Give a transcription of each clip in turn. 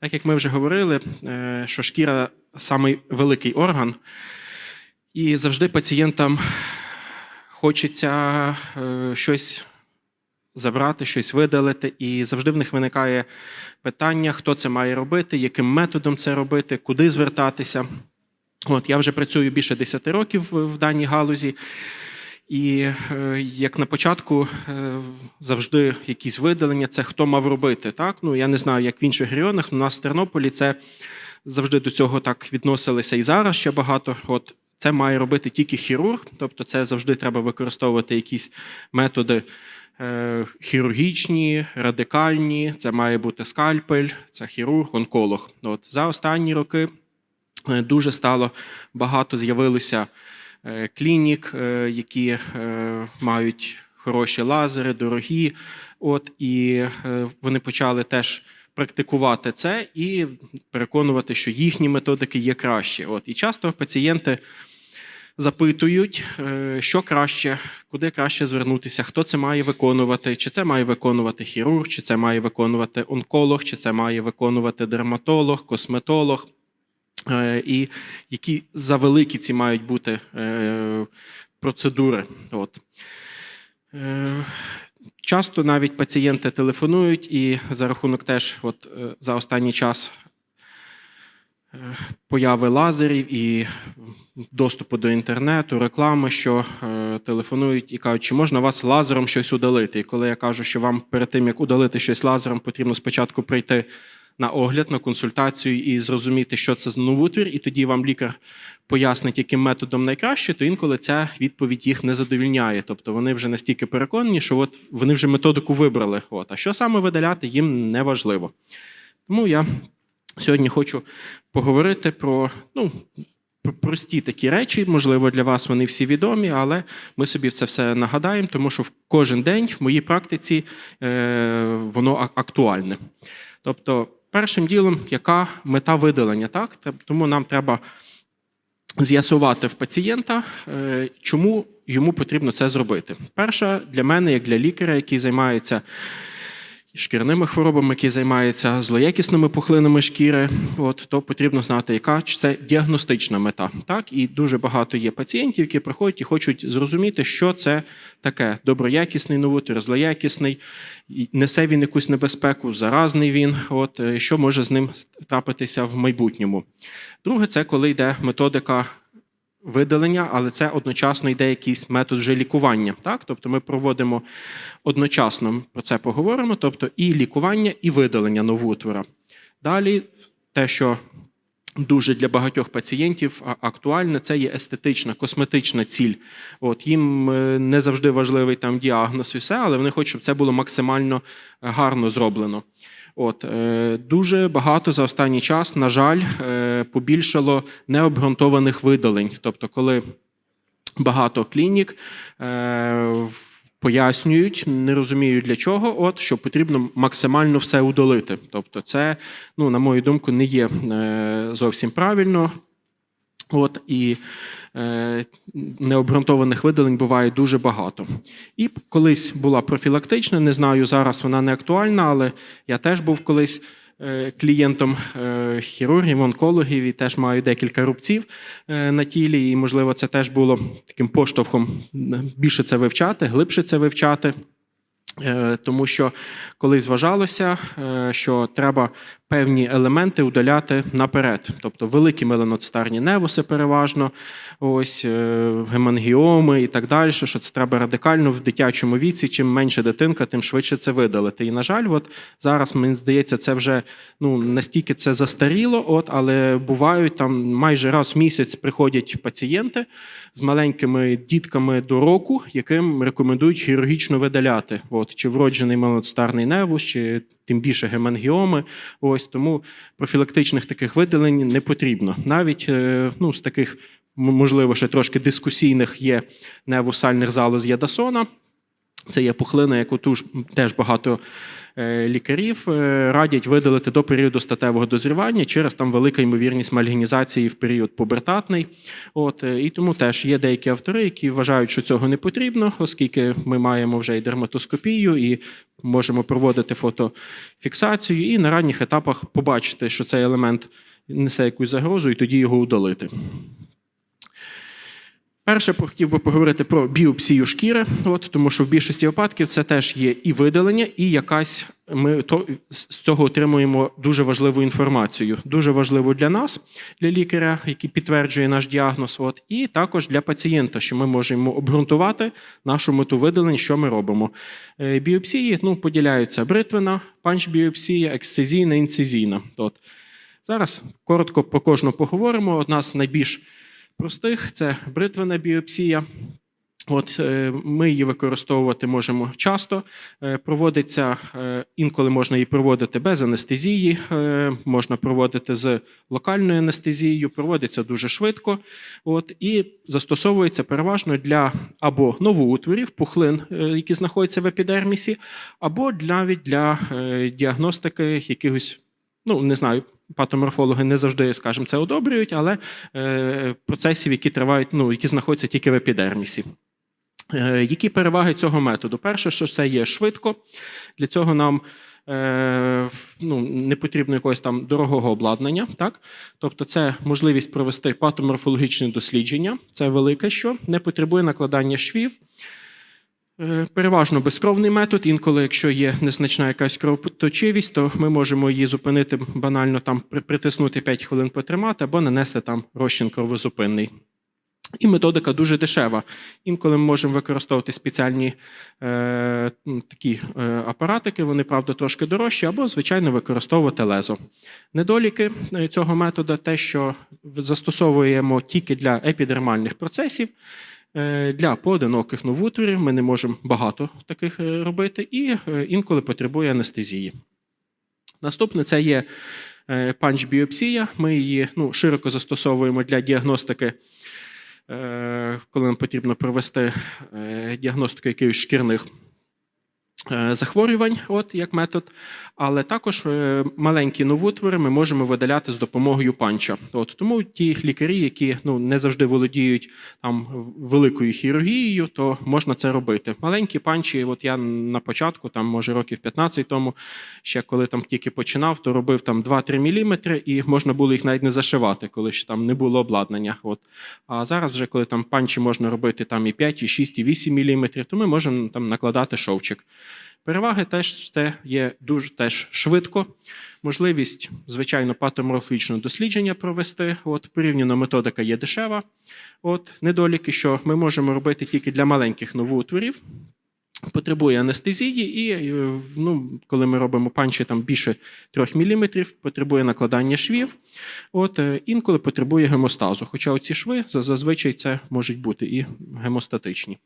Так як ми вже говорили, е, що шкіра самий великий орган, і завжди пацієнтам хочеться е, щось забрати, щось видалити, і завжди в них виникає питання, хто це має робити, яким методом це робити, куди звертатися. От я вже працюю більше 10 років в в даній галузі. І е, як на початку е, завжди якісь видалення, це хто мав робити. Так? Ну, я не знаю, як в інших регіонах, але у нас в Тернополі це завжди до цього так відносилися і зараз ще багато. От це має робити тільки хірург, тобто це завжди треба використовувати якісь методи е, хірургічні, радикальні. Це має бути скальпель, це хірург, онколог. От за останні роки дуже стало багато з'явилося клінік, е, які е, мають хороші лазери, дорогі. От і е, вони почали теж практикувати це і переконувати, що їхні методики є кращі. От і часто пацієнти запитують, е, що краще, куди краще звернутися, хто це має виконувати, чи це має виконувати хірург, чи це має виконувати онколог, чи це має виконувати дерматолог, косметолог. Е, І які завеликі ці мають бути е, процедури. От. Е, Часто навіть пацієнти телефонують, і за рахунок теж, от за останній час появи лазерів і доступу до інтернету, реклами, що телефонують і кажуть, чи можна вас лазером щось удалити. І коли я кажу, що вам перед тим, як удалити щось лазером, потрібно спочатку прийти на огляд, на консультацію і зрозуміти, що це за новутвір, і тоді вам лікар пояснить, яким методом найкраще, то інколи ця відповідь їх не задовільняє. Тобто вони вже настільки переконані, що от вони вже методику вибрали. От, а що саме видаляти, їм не важливо. Тому я сьогодні хочу поговорити про ну, прості такі речі. Можливо, для вас вони всі відомі, але ми собі це все нагадаємо, тому що в кожен день в моїй практиці е, воно актуальне. Тобто, першим ділом, яка мета видалення, так? Тому нам треба з'ясувати в пацієнта, е, чому йому потрібно це зробити. Перша для мене, як для лікаря, який займається шкірними хворобами, який займається злоякісними пухлинами шкіри, от, то потрібно знати, яка це діагностична мета. Так? І дуже багато є пацієнтів, які приходять і хочуть зрозуміти, що це таке доброякісний новутир, злоякісний, несе він якусь небезпеку, заразний він, от, е, що може з ним трапитися в майбутньому. Друге, це коли йде методика видалення, але це одночасно йде якийсь метод вже лікування. Так? Тобто ми проводимо одночасно про це поговоримо, тобто і лікування, і видалення новоутвора. Далі, те, що дуже для багатьох пацієнтів а- актуальне, це є естетична, косметична ціль. От, їм е, не завжди важливий там діагноз і все, але вони хочуть, щоб це було максимально гарно зроблено. От, е, дуже багато за останній час, на жаль, е, побільшало необґрунтованих видалень. Тобто, коли багато клінік е, пояснюють, не розуміють для чого, от що потрібно максимально все удалити. Тобто, це, ну, на мою думку, не є зовсім правильно. От і е, необґрунтованих видалень буває дуже багато. І колись була профілактична, не знаю, зараз вона не актуальна, але я теж був колись е, клієнтом е, хірургів, онкологів і теж маю декілька рубців е, на тілі. І, можливо, це теж було таким поштовхом е, більше це вивчати, глибше це вивчати. Е, Тому що колись вважалося, е, що треба певні елементи удаляти наперед, тобто великі меланоцитарні невуси переважно, ось е, гемангіоми і так далі. Що це треба радикально в дитячому віці. Чим менше дитинка, тим швидше це видалити. І на жаль, от зараз мені здається, це вже ну настільки це застаріло. От, але бувають там майже раз в місяць приходять пацієнти з маленькими дітками до року, яким рекомендують хірургічно видаляти. От, чи вроджений меланоцитарний невус, чи тим більше гемангіоми. Ось тому профілактичних таких видалень не потрібно. Навіть е, ну, з таких, можливо, ще трошки дискусійних є невусальних залоз Ядасона. Це є пухлина, яку теж багато лікарів е, радять видалити до періоду статевого дозрівання через там велика ймовірність мальгінізації в період пубертатний. От, е, і тому теж є деякі автори, які вважають, що цього не потрібно, оскільки ми маємо вже і дерматоскопію, і можемо проводити фотофіксацію, і на ранніх етапах побачити, що цей елемент несе якусь загрозу, і тоді його удалити. Перше, хотів би поговорити про біопсію шкіри, от, тому що в більшості випадків це теж є і видалення, і якась ми то, з цього отримуємо дуже важливу інформацію. Дуже важливу для нас, для лікаря, який підтверджує наш діагноз, от, і також для пацієнта, що ми можемо обґрунтувати нашу мету видалень, що ми робимо. Е, Біопсії ну, поділяються бритвена, панч-біопсія, ексцизійна, інцизійна. От. Зараз коротко про кожну поговоримо. Одна з найбільш простих це бритвена біопсія. От е, ми її використовувати можемо часто. Е, Проводиться е, інколи можна її проводити без анестезії, можна проводити з локальною анестезією, проводиться дуже швидко. От, і застосовується переважно для або новоутворів, пухлин, які знаходяться в епідермісі, або навіть для діагностики якихось, ну не знаю, патоморфологи не завжди, скажімо, це одобрюють, але е, процесів, які тривають, ну, які знаходяться тільки в епідермісі. Е, Які переваги цього методу? Перше, що це є швидко. Для цього нам е, ну, не потрібно якогось там дорогого обладнання. Так? Тобто, це можливість провести патоморфологічне дослідження. Це велике що не потребує накладання швів. Е, Переважно безкровний метод. Інколи, якщо є незначна якась кровоточивість, то ми можемо її зупинити банально там притиснути 5 хвилин потримати або нанести там розчин кровозупинний. І методика дуже дешева. Інколи ми можемо використовувати спеціальні е, такі е, апаратики, вони, правда, трошки дорожчі, або, звичайно, використовувати лезо. Недоліки е, цього методу те, що застосовуємо тільки для епідермальних процесів. Е, Для поодиноких новоутворів ми не можемо багато таких е, робити, і е, інколи потребує анестезії. Наступне це є панч-біопсія. Ми її ну, широко застосовуємо для діагностики, коли нам потрібно провести діагностику якихось шкірних захворювань, от як метод. Але також е, маленькі новоутвори ми можемо видаляти з допомогою панча. От тому ті лікарі, які ну не завжди володіють там великою хірургією, то можна це робити. Маленькі панчі, от я на початку, там може років 15 тому, ще коли там тільки починав, то робив там 2-3 мм, і можна було їх навіть не зашивати, коли ж там не було обладнання. От. А зараз, вже коли там панчі можна робити там і 5, і 6, і 8 мм, то ми можемо там накладати шовчик. Переваги теж це є дуже теж швидко. Можливість, звичайно, патоморфічного дослідження провести. От порівняно методика є дешева. От недоліки, що ми можемо робити тільки для маленьких новоутворів. Потребує анестезії, і е, ну, коли ми робимо панчі там більше 3 мм, потребує накладання швів. От, е, інколи потребує гемостазу. Хоча оці шви зазвичай це можуть бути і гемостатичні.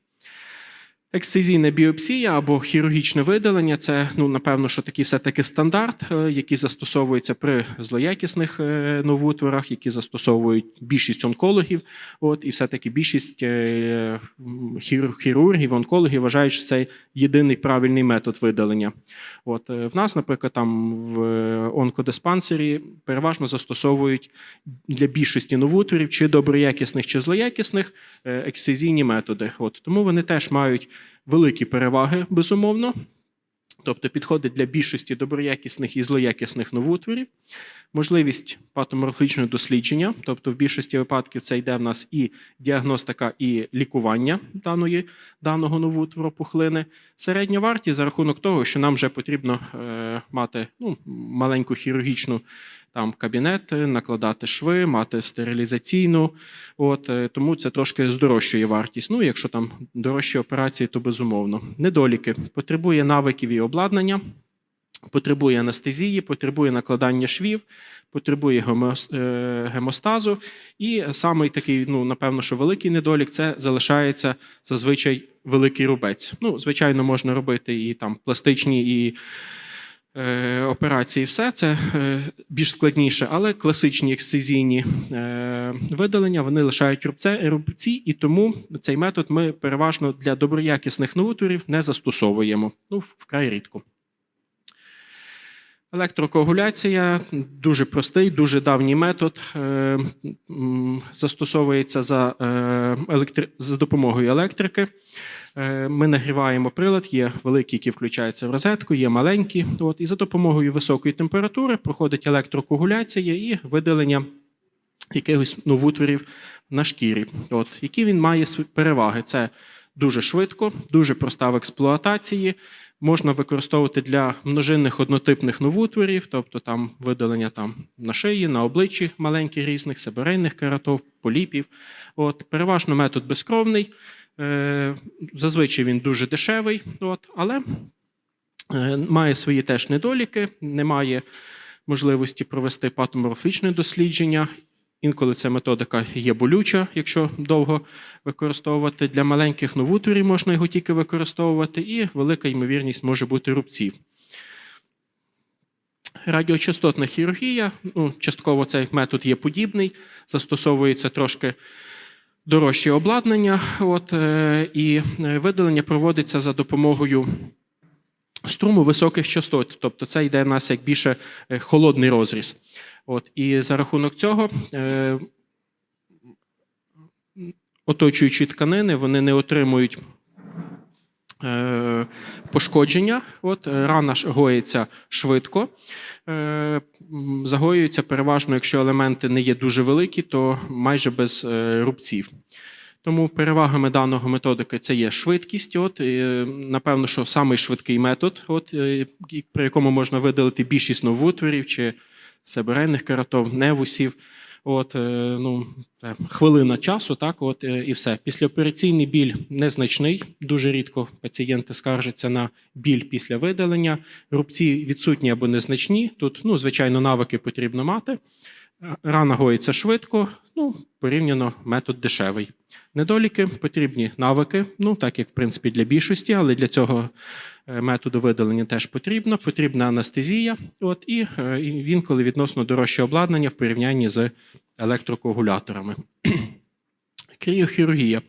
Ексцизійна біопсія або хірургічне видалення це, ну, напевно, що такий все-таки стандарт, е, який застосовується при злоякісних е, новоутворах, які застосовують більшість онкологів. От, і все-таки більшість е, хірургів, онкологів вважають, що це єдиний правильний метод видалення. От, в нас, наприклад, там в онкодиспансері переважно застосовують для більшості новоутворів, чи доброякісних, чи злоякісних, ексцизійні методи. От, тому вони теж мають великі переваги, безумовно. Тобто підходить для більшості доброякісних і злоякісних новоутворів, можливість патоморфічного дослідження, тобто в більшості випадків це йде в нас і діагностика, і лікування даної, даного новоутвору пухлини. Середня вартість за рахунок того, що нам вже потрібно е, мати ну, маленьку хірургічну там кабінет, накладати шви, мати стерилізаційну. От, е, тому це трошки здорожчує вартість. Ну, якщо там дорожчі операції, то безумовно. Недоліки. Потребує навиків і обладнання, потребує анестезії, потребує накладання швів, потребує е, гемостазу. І самий такий, ну, напевно, що великий недолік це залишається зазвичай великий рубець. Ну, звичайно, можна робити і там пластичні, і операції все це е, більш складніше, але класичні ексцизійні е, видалення вони лишають рубці, і тому цей метод ми переважно для доброякісних новотворів не застосовуємо. Ну, вкрай рідко. Електрокоагуляція дуже простий, дуже давній метод. Е, Застосовується за, е, електри... за допомогою електрики. Е, Ми нагріваємо прилад, є великий, який включається в розетку, є маленький. От, і за допомогою високої температури проходить електрокоагуляція і видалення якихось ну, вутворів на шкірі. От, які він має переваги? Це дуже швидко, дуже проста в експлуатації. Можна використовувати для множинних однотипних новутворів, тобто там видалення там на шиї, на обличчі маленьких різних, себерейних кератов, поліпів. От, переважно метод безкровний. Е, зазвичай він дуже дешевий, от, але е, має свої теж недоліки, немає можливості провести патоморфічне дослідження. Інколи ця методика є болюча, якщо довго використовувати. Для маленьких новутворів можна його тільки використовувати, і велика ймовірність може бути рубців. Радіочастотна хірургія, ну, частково цей метод є подібний, застосовується трошки дорожче обладнання, от, е, і е, видалення проводиться за допомогою струму високих частот. Тобто це йде в нас як більше е, холодний розріз. От, і за рахунок цього оточуючи тканини вони не отримують пошкодження. От, е, рана гоїться швидко. Е, загоюється переважно, якщо елементи не є дуже великі, то майже без е, рубців. Тому перевагами даного методики це є швидкість. От, е, напевно, що самий швидкий метод, от, е, і- при якому можна видалити більшість новоутворів чи себерейних кератов, невусів. От, е, ну, е, хвилина часу, так, от, е, і все. Післяопераційний біль незначний. Дуже рідко пацієнти скаржаться на біль після видалення. Рубці відсутні або незначні. Тут, ну, звичайно, навики потрібно мати. Е, Рана гоїться швидко, ну, порівняно метод дешевий. Недоліки потрібні навики, ну так як в принципі для більшості, але для цього е, методу видалення теж потрібно. Потрібна анестезія. От і, е, він, коли відносно дорожче обладнання в порівнянні з електрокоагуляторами. Кріохірургія.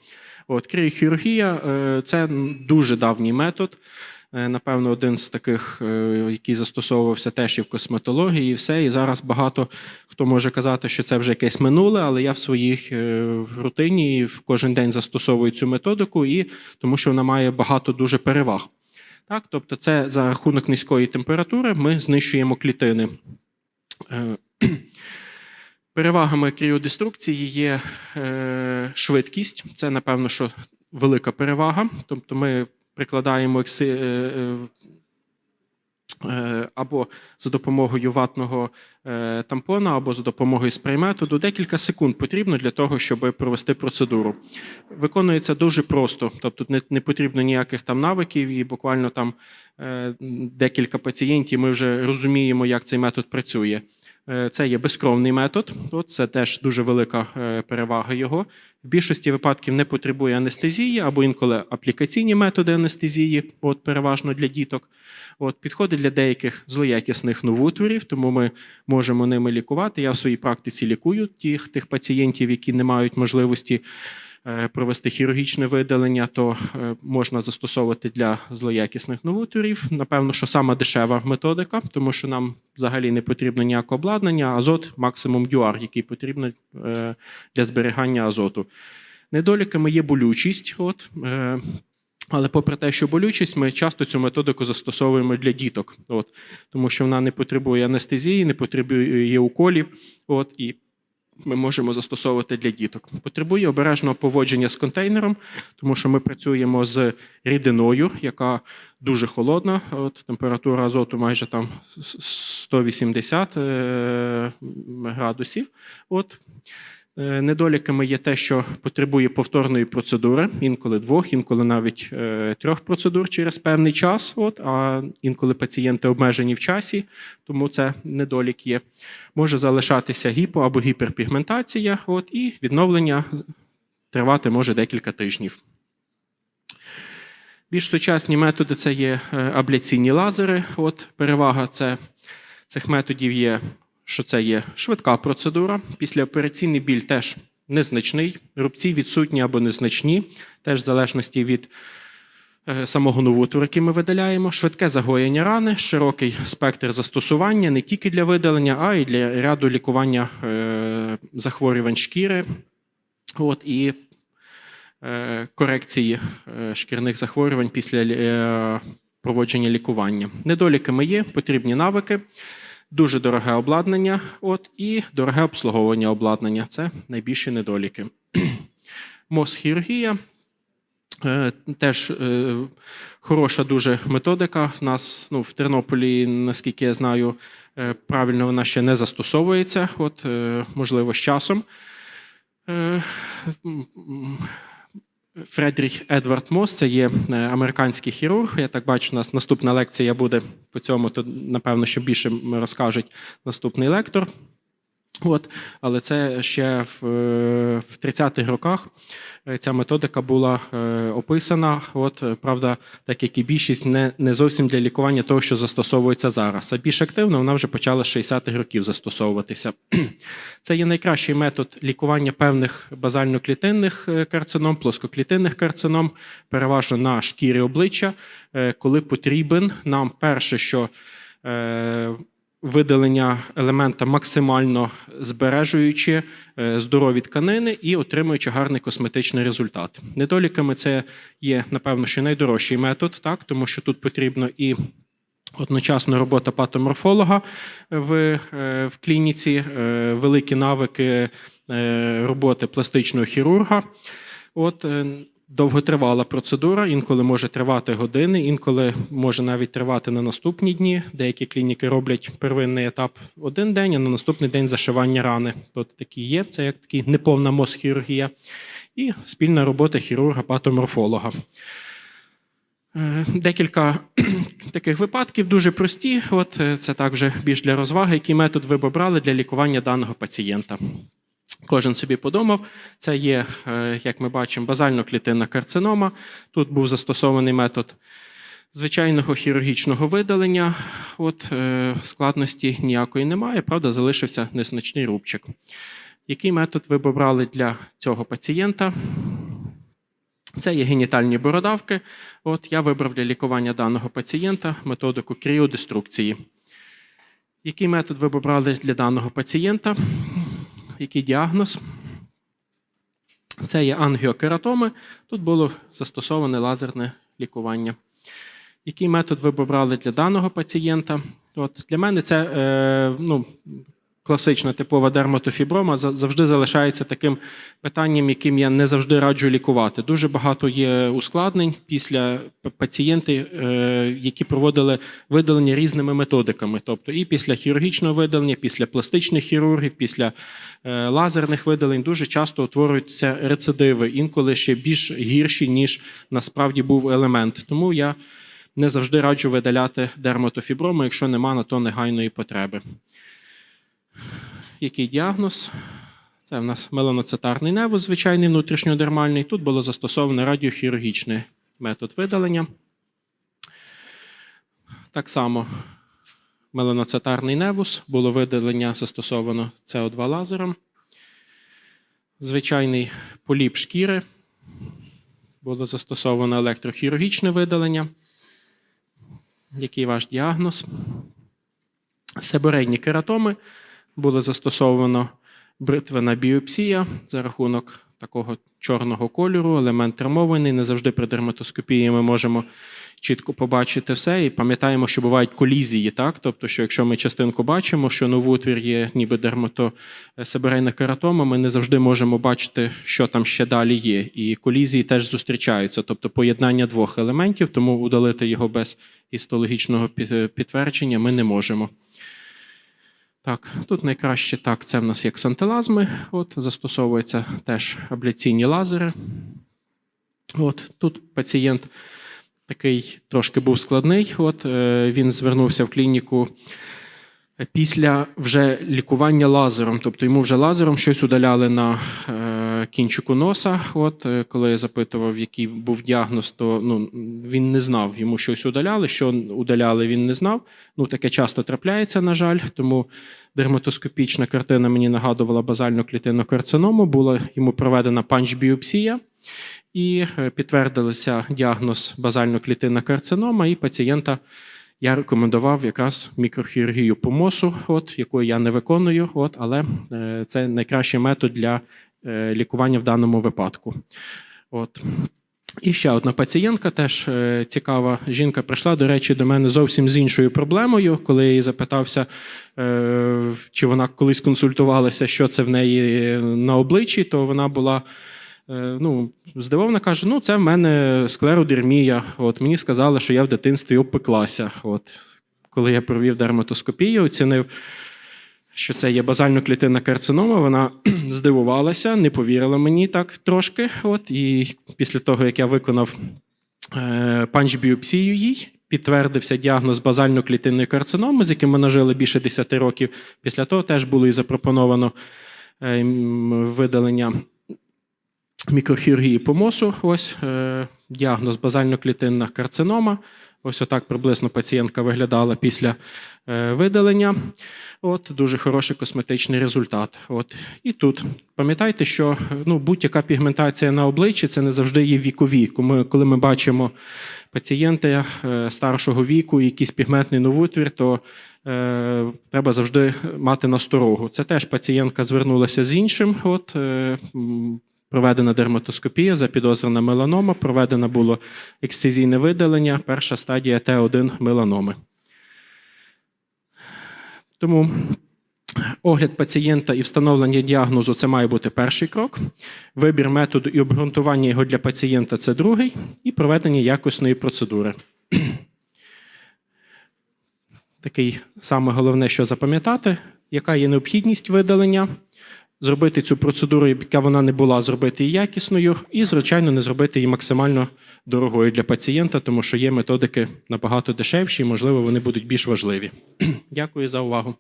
От, кріохірургія е, це дуже давній метод. Е, Напевно, один з таких, е, який застосовувався теж і в косметології, і все. І зараз багато хто може казати, що це вже якесь минуле, але я в своїх е, рутині в кожен день застосовую цю методику, і тому що вона має багато дуже переваг. Так, тобто, це за рахунок низької температури ми знищуємо клітини. Перевагами кріодеструкції є швидкість. Це, напевно, що велика перевага. Тобто ми прикладаємо е, е, е, або за допомогою ватного тампона, або за допомогою спрей-методу. Декілька секунд потрібно для того, щоб провести процедуру. Виконується дуже просто, тобто не, потрібно ніяких там навиків, і буквально там декілька пацієнтів ми вже розуміємо, як цей метод працює. Е, Це є безкровний метод, от це теж дуже велика е, перевага його. В більшості випадків не потребує анестезії або інколи аплікаційні методи анестезії, от переважно для діток. От, підходить для деяких злоякісних новутворів, тому ми можемо ними лікувати. Я в своїй практиці лікую тих, тих пацієнтів, які не мають можливості провести хірургічне видалення, то е, можна застосовувати для злоякісних новутворів. Напевно, що сама дешева методика, тому що нам взагалі не потрібно ніякого обладнання, азот максимум дюар, який потрібно е, для зберігання азоту. Недоліками є болючість. От, е, але попри те, що болючість, ми часто цю методику застосовуємо для діток, от, тому що вона не потребує анестезії, не потребує уколів. От, і ми можемо застосовувати для діток. Потребує обережного поводження з контейнером, тому що ми працюємо з рідиною, яка дуже холодна. От, температура азоту майже там 180 е, градусів. От. Е, Недоліками є те, що потребує повторної процедури, інколи двох, інколи навіть е, трьох процедур через певний час. От, а інколи пацієнти обмежені в часі, тому це недолік є. Може залишатися гіпо або гіперпігментація, от, і відновлення тривати може декілька тижнів. Більш сучасні методи це є е, абляційні лазери. От перевага це, цих методів є, що це є швидка процедура. Післяопераційний біль теж незначний, рубці відсутні або незначні, теж в залежності від е, самого новутру, який ми видаляємо. Швидке загоєння рани, широкий спектр застосування не тільки для видалення, а й для ряду лікування е, захворювань шкіри. От, і е, корекції шкірних захворювань після проводження лікування. Недоліками є потрібні навики, дуже дороге обладнання от, і дороге обслуговування обладнання. Це найбільші недоліки. Мосхірургія е, теж е, хороша дуже методика. В нас ну, в Тернополі, наскільки я знаю, е, правильно вона ще не застосовується. От, можливо, з часом. Фредріх Едвард Мос, це є е, американський хірург. Я так бачу, у нас наступна лекція буде по цьому, то напевно, що більше розкажуть наступний лектор. От, але це ще в, в 30-х роках е, ця методика була е, описана. От, правда, так як і більшість, не, не зовсім для лікування того, що застосовується зараз. А більш активно вона вже почала з 60-х років застосовуватися. Це є найкращий метод лікування певних базально-клітинних е, карцином, плоскоклітинних карцином, переважно на шкірі обличчя, коли потрібен нам перше, що видалення елемента максимально збережуючи е, здорові тканини і отримуючи гарний косметичний результат. Недоліками це є, напевно, що найдорожчий метод, так, тому що тут потрібно і одночасно робота патоморфолога в, е, в клініці, е, великі навики роботи пластичного хірурга. От, довготривала процедура, інколи може тривати години, інколи може навіть тривати на наступні дні. Деякі клініки роблять первинний етап один день, а на наступний день зашивання рани. Тут такі є, це як такий неповна мозхірургія. І спільна робота хірурга-патоморфолога. Е, Декілька таких випадків дуже прості. От е, це так вже більш для розваги, який метод ви б обрали для лікування даного пацієнта. Кожен собі подумав. Це є, е, як ми бачимо, базально-клітинна карцинома. Тут був застосований метод звичайного хірургічного видалення. От е, складності ніякої немає, правда, залишився незначний рубчик. Який метод ви б обрали для цього пацієнта? Це є генітальні бородавки. От я вибрав для лікування даного пацієнта методику кріодеструкції. Який метод ви б обрали для даного пацієнта? Який діагноз? Це є ангіокератоми. Тут було застосоване лазерне лікування. Який метод ви обрали для даного пацієнта? От Для мене це е, ну, класична типова дерматофіброма завжди залишається таким питанням, яким я не завжди раджу лікувати. Дуже багато є ускладнень після пацієнти, е, які проводили видалення різними методиками. Тобто і після хірургічного видалення, після пластичних хірургів, після е, лазерних видалень дуже часто утворюються рецидиви, інколи ще більш гірші, ніж насправді був елемент. Тому я не завжди раджу видаляти дерматофіброму, якщо нема на то негайної потреби. Який діагноз? Це в нас меланоцитарний невус, звичайний внутрішньодермальний. Тут було застосовано радіохірургічний метод видалення. Так само меланоцитарний невус, було видалення застосовано СО2 лазером. Звичайний поліп шкіри. Було застосовано електрохірургічне видалення. Який ваш діагноз? Себорейні кератоми було застосовано бритвена біопсія за рахунок такого чорного кольору, елемент термований. Не завжди при дерматоскопії ми можемо чітко побачити все. І пам'ятаємо, що бувають колізії, так? Тобто, що якщо ми частинку бачимо, що новоутвір є ніби дерматосеберейна кератома, ми не завжди можемо бачити, що там ще далі є. І колізії теж зустрічаються, тобто поєднання двох елементів, тому удалити його без гістологічного під- підтвердження ми не можемо. Так, тут найкраще так, це в нас як сантелазми. От, застосовуються теж абляційні лазери. От, тут пацієнт такий трошки був складний. От, е, він звернувся в клініку після вже лікування лазером. Тобто йому вже лазером щось удаляли на е, кінчику носа. От е, коли я запитував, який був діагноз, то ну він не знав. Йому щось удаляли. Що удаляли, він не знав. Ну таке часто трапляється, на жаль. Тому дерматоскопічна картина мені нагадувала базальну клітинну карциному. Була йому проведена панч-біопсія. І е, підтвердилися діагноз базально-клітинна карцинома, і пацієнта я рекомендував якраз мікрохірургію по мосу, от, яку я не виконую, от, але е, це найкращий метод для лікування в даному випадку. От. І ще одна пацієнтка, теж е, цікава жінка, прийшла, до речі, до мене зовсім з іншою проблемою. Коли я її запитався, е, чи вона колись консультувалася, що це в неї на обличчі, то вона була е, ну, здивована, каже: ну, це в мене склеродермія. От мені сказали, що я в дитинстві обпеклася. От коли я провів дерматоскопію, оцінив, що це є базально-клітинна карцинома, вона здивувалася, не повірила мені так трошки. От, і після того, як я виконав е, панч-біопсію їй, підтвердився діагноз базально-клітинної карциноми, з яким ми нажили більше 10 років. Після того теж було і запропоновано е, видалення мікрохірургії по мосу. Ось е, діагноз базально-клітинна карцинома. Ось отак приблизно пацієнтка виглядала після е, видалення. От дуже хороший косметичний результат. От і тут пам'ятайте, що ну, будь-яка пігментація на обличчі це не завжди є вікові. Коли ми, бачимо пацієнта е, старшого віку, якийсь пігментний новотвір, то е, треба завжди мати насторогу. Це теж пацієнтка звернулася з іншим. От, е, Проведена дерматоскопія, запідозрена меланома, проведено було ексцизійне видалення, перша стадія Т1 меланоми. Тому огляд пацієнта і встановлення діагнозу це має бути перший крок. Вибір методу і обґрунтування його для пацієнта це другий, і проведення якісної процедури. Такий саме головне, що запам'ятати, яка є необхідність видалення, зробити цю процедуру, яка вона не була, зробити її якісною, і, звичайно, не зробити її максимально дорогою для пацієнта, тому що є методики набагато дешевші, і, можливо, вони будуть більш важливі. Дякую за увагу.